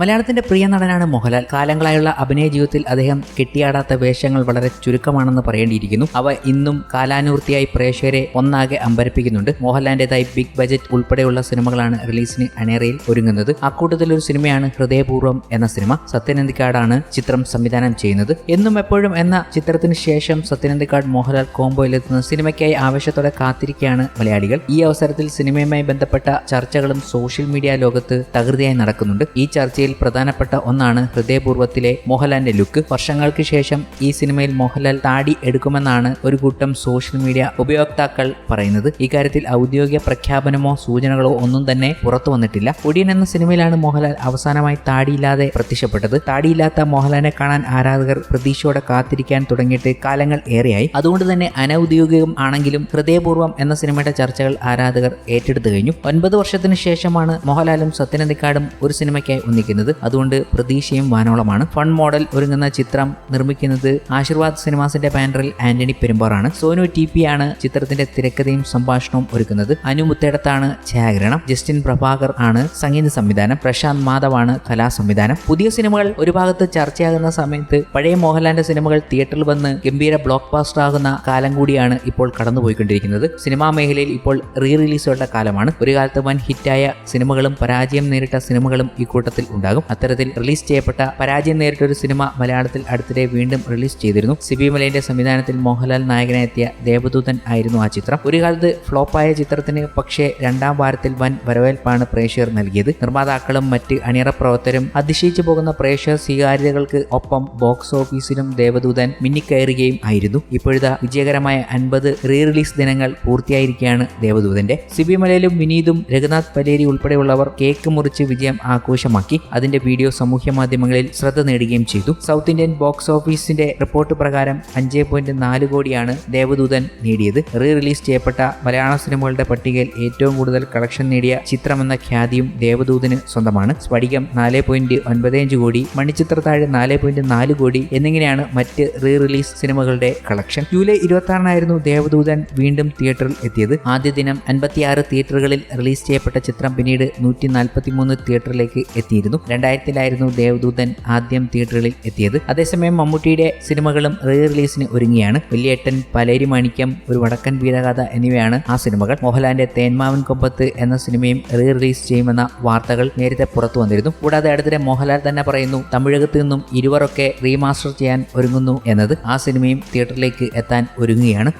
മലയാളത്തിന്റെ പ്രിയ നടനാണ് മോഹൻലാൽ. കാലങ്ങളായുള്ള അഭിനയ ജീവിതത്തിൽ അദ്ദേഹം കെട്ടിയാടാത്ത വേഷങ്ങൾ വളരെ ചുരുക്കമാണെന്ന് പറയേണ്ടിയിരിക്കുന്നു. അവ ഇന്നും കാലാനൂർത്തിയായി പ്രേക്ഷകരെ ഒന്നാകെ അമ്പരപ്പിക്കുന്നുണ്ട്. മോഹൻലാലിന്റേതായി ബിഗ് ബജറ്റ് ഉൾപ്പെടെയുള്ള സിനിമകളാണ് റിലീസിന് അണേറയിൽ ഒരുങ്ങുന്നത്. അക്കൂട്ടത്തിൽ ഒരു സിനിമയാണ് ഹൃദയപൂർവം എന്ന സിനിമ. സത്യനന്ദിക്കാടാണ് ചിത്രം സംവിധാനം ചെയ്യുന്നത്. എന്നും എപ്പോഴും എന്ന ചിത്രത്തിന് ശേഷം സത്യനന്ദിക്കാട് മോഹൻലാൽ കോംബോയിലെത്തുന്ന സിനിമയ്ക്കായി ആവേശത്തോടെ കാത്തിരിക്കുകയാണ് മലയാളികൾ. ഈ അവസരത്തിൽ സിനിമയുമായി ബന്ധപ്പെട്ട ചർച്ചകളും സോഷ്യൽ മീഡിയ ലോകത്ത് തകൃതിയായി നടക്കുന്നുണ്ട്. ഈ ചർച്ചയിൽ പ്രധാനപ്പെട്ട ഒന്നാണ് ഹൃദയപൂർവത്തിലെ മോഹൻലാലിന്റെ ലുക്ക്. വർഷങ്ങൾക്ക് ശേഷം ഈ സിനിമയിൽ മോഹൻലാൽ താടി എടുക്കുമെന്നാണ് ഒരു കൂട്ടം സോഷ്യൽ മീഡിയ ഉപയോക്താക്കൾ പറയുന്നത്. ഇക്കാര്യത്തിൽ ഔദ്യോഗിക പ്രഖ്യാപനമോ സൂചനകളോ ഒന്നും തന്നെ പുറത്തു വന്നിട്ടില്ല. ഒടിയൻ എന്ന സിനിമയിലാണ് മോഹൻലാൽ അവസാനമായി താടിയില്ലാതെ പ്രത്യക്ഷപ്പെട്ടത്. താടിയില്ലാത്ത മോഹൻലാലിനെ കാണാൻ ആരാധകർ പ്രതീക്ഷയോടെ കാത്തിരിക്കാൻ തുടങ്ങിയിട്ട് കാലങ്ങൾ ഏറെയായി. അതുകൊണ്ട് തന്നെ അനൌദ്യോഗികം ആണെങ്കിലും ഹൃദയപൂർവം എന്ന സിനിമയുടെ ചർച്ചകൾ ആരാധകർ ഏറ്റെടുത്തു കഴിഞ്ഞു. ഒൻപത് വർഷത്തിന് ശേഷമാണ് മോഹൻലാലും സത്യനന്ദിക്കാടും ഒരു സിനിമയ്ക്കായി ഒന്നിക്കുന്നത്. അതുകൊണ്ട് പ്രതീക്ഷയും വാനോളമാണ്. ഫൺ മോഡൽ ഒരുങ്ങുന്ന ചിത്രം നിർമ്മിക്കുന്നത് ആശീർവാദ് സിനിമാസിന്റെ ബാനറിൽ ആന്റണി പെരുമ്പാറാണ്. സോനു ടി പി ആണ് ചിത്രത്തിന്റെ തിരക്കഥയും സംഭാഷണവും ഒരുക്കുന്നത്. അനു മുത്തേടത്താണ് ഛായാഗ്രഹണം. ജസ്റ്റിൻ പ്രഭാകർ ആണ് സംഗീത സംവിധാനം. പ്രശാന്ത് മാധവാണ് കലാ സംവിധാനം. പുതിയ സിനിമകൾ ഒരു ഭാഗത്ത് ചർച്ചയാകുന്ന സമയത്ത് പഴയ മോഹൻലാലിന്റെ സിനിമകൾ തിയേറ്ററിൽ വന്ന് ഗംഭീര ബ്ലോക്ക് ബാസ്റ്റർ ആകുന്ന കാലം കൂടിയാണ് ഇപ്പോൾ കടന്നുപോയിക്കൊണ്ടിരിക്കുന്നത്. സിനിമാ മേഖലയിൽ ഇപ്പോൾ റീ റിലീസുകളുടെ കാലമാണ്. ഒരു കാലത്ത് വൻ ഹിറ്റായ സിനിമകളും പരാജയം നേരിട്ട സിനിമകളും ഈ കൂട്ടത്തിൽ ഉണ്ടാകും. അത്തരത്തിൽ റിലീസ് ചെയ്യപ്പെട്ട പരാജയം നേരിട്ട ഒരു സിനിമ മലയാളത്തിൽ അടുത്തിടെ വീണ്ടും റിലീസ് ചെയ്തിരുന്നു. സിബി മലയുടെ സംവിധാനത്തിൽ മോഹൻലാൽ നായകനെത്തിയ ദേവദൂതൻ ആയിരുന്നു ആ ചിത്രം. ഒരു കാലത്ത് ഫ്ലോപ്പായ ചിത്രത്തിന് പക്ഷേ രണ്ടാം വാരത്തിൽ വൻ വരവേൽപ്പാണ് പ്രേക്ഷകർ നൽകിയത്. നിർമ്മാതാക്കളും മറ്റ് അണിയറ പ്രവർത്തകരും അതിശയിച്ചു പോകുന്ന പ്രേക്ഷക സ്വീകാര്യതകൾക്ക് ഒപ്പം ബോക്സ് ഓഫീസിലും ദേവദൂതൻ മിന്നിക്കയറുകയും ആയിരുന്നു. ഇപ്പോഴത്തെ വിജയകരമായ അൻപത് റീ റിലീസ് ദിനങ്ങൾ പൂർത്തിയായിരിക്കുകയാണ് ദേവദൂതന്റെ സിബി മലയിലും വിനീതും രഘുനാഥ് പലേരി ഉൾപ്പെടെയുള്ളവർ കേക്ക് മുറിച്ച് വിജയം ആഘോഷമാക്കി. അതിന്റെ വീഡിയോ സമൂഹ മാധ്യമങ്ങളിൽ ശ്രദ്ധ നേടുകയും ചെയ്തു. സൗത്ത് ഇന്ത്യൻ ബോക്സ് ഓഫീസിന്റെ റിപ്പോർട്ട് പ്രകാരം അഞ്ച് പോയിന്റ് നാല് കോടിയാണ് ദേവദൂതൻ നേടിയത്. റീ റിലീസ് ചെയ്യപ്പെട്ട മലയാള സിനിമകളുടെ പട്ടികയിൽ ഏറ്റവും കൂടുതൽ കളക്ഷൻ നേടിയ ചിത്രമെന്ന ഖ്യാതിയും ദേവദൂതന് സ്വന്തമാണ്. സ്ഫടികം നാല് പോയിന്റ് ഒൻപത് അഞ്ച് കോടി മണിച്ചിത്രത്താഴ് നാല് പോയിന്റ് നാല് കോടി എന്നിങ്ങനെയാണ് മറ്റ് റീ റിലീസ് സിനിമകളുടെ കളക്ഷൻ ജൂലൈ ഇരുപത്തി ആറിനായിരുന്നു ദേവദൂതൻ വീണ്ടും തിയേറ്ററിൽ എത്തിയത്. ആദ്യ ദിനം അൻപത്തിയാറ് തിയേറ്ററുകളിൽ റിലീസ് ചെയ്യപ്പെട്ട ചിത്രം പിന്നീട് നൂറ്റി നാൽപ്പത്തി മൂന്ന് തിയേറ്ററിലേക്ക് എത്തിയിരുന്നു. രണ്ടായിരത്തിലായിരുന്നു ദേവദൂതൻ ആദ്യം തിയേറ്ററുകളിൽ എത്തിയത്. അതേസമയം മമ്മൂട്ടിയുടെ സിനിമകളും റീ റിലീസിന് ഒരുങ്ങിയാണ്. വലിയേട്ടൻ പലേരി മാണിക്യം ഒരു വടക്കൻ വീരകഥ എന്നിവയാണ് ആ സിനിമകൾ. മോഹൻലാലിന്റെ തേന്മാവൻ കൊമ്പത്ത് എന്ന സിനിമയും റീ റിലീസ് ചെയ്യുമെന്ന വാർത്തകൾ നേരത്തെ പുറത്തു വന്നിരുന്നു. കൂടാതെ അടുത്തിടെ മോഹൻലാൽ തന്നെ പറയുന്നു തമിഴകത്ത് നിന്നും ഇരുവരൊക്കെ റീമാസ്റ്റർ ചെയ്യാൻ ഒരുങ്ങുന്നു എന്നത് ആ സിനിമയും തിയേറ്ററിലേക്ക് എത്താൻ ഒരുങ്ങുകയാണ്.